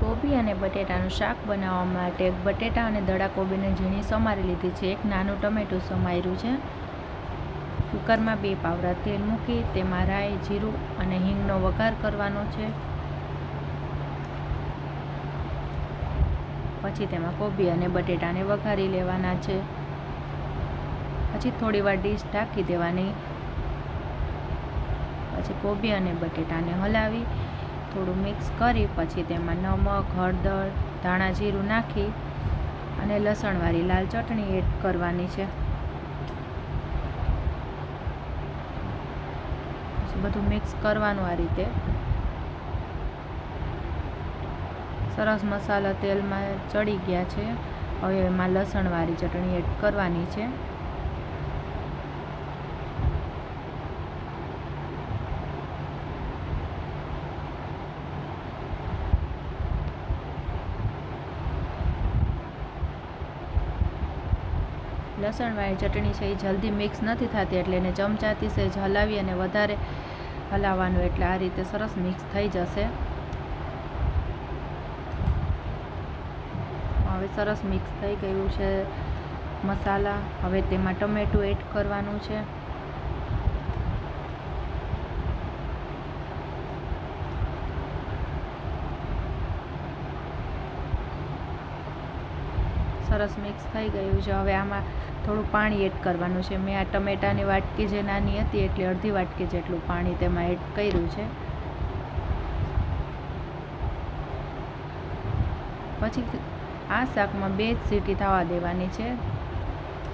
કોબી અને બટેટાનું શાક બનાવવા માટે બટેટા અને દડા કોબીને ઝીણી સમારી લીધી છે. એક નાનું ટમેટું સમાર્યું છે. કુકરમાં બે પાવડા તેલ મૂકી તેમાં રાઈ, જીરું અને હિંગનો વઘાર કરવાનો છે. પછી તેમાં કોબી અને બટેટાને વઘારી લેવાના છે. પછી થોડી વાર ડીશ ઢાંકી દેવાની. પછી કોબી અને બટેટાને હલાવી થોડું મિક્સ કરી, પછી તેમાં નમક, હળદર, ધાણા જીરું નાખી અને લસણવાળી લાલ ચટણી એડ કરવાની છે. બધું મિક્સ કરવાનું આ રીતે. સરસ મસાલા તેલમાં ચડી ગયા છે. હવે એમાં લસણવાળી ચટણી એડ કરવાની છે. લસણવાળી ચટણી છે, એ જલ્દી મિક્સ નથી થતી એટલે એને ચમચાથી સહેજ હલાવી અને વધારે હલાવવાનું એટલે આ રીતે સરસ મિક્સ થઈ જશે. હવે સરસ મિક્સ થઈ ગયું છે મસાલા. હવે તેમાં ટમેટું એડ કરવાનું છે. સરસ મિક્સ થઈ ગયું છે. હવે આમાં થોડું પાણી એડ કરવાનું છે. મેં આ ટમેટાની વાટકી જે નાની હતી, એટલે અડધી વાટકી જેટલું પાણી તેમાં એડ કર્યું છે. પછી આ શાકમાં બે જ સીટી થવા દેવાની છે.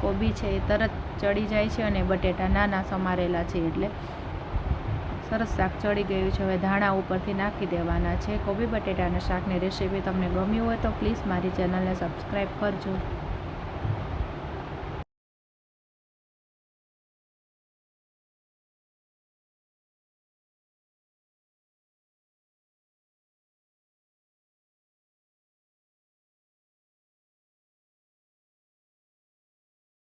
કોબી છે એ તરત ચડી જાય છે અને બટેટા નાના સમારેલા છે એટલે સરસ શાક ચડી ગયું છે. હવે ધાણા ઉપરથી નાખી દેવાના છે. કોબી બટેટાના શાકની રેસીપી તમને ગમ્યું હોય તો પ્લીઝ મારી ચેનલને સબસ્ક્રાઈબ કરજો.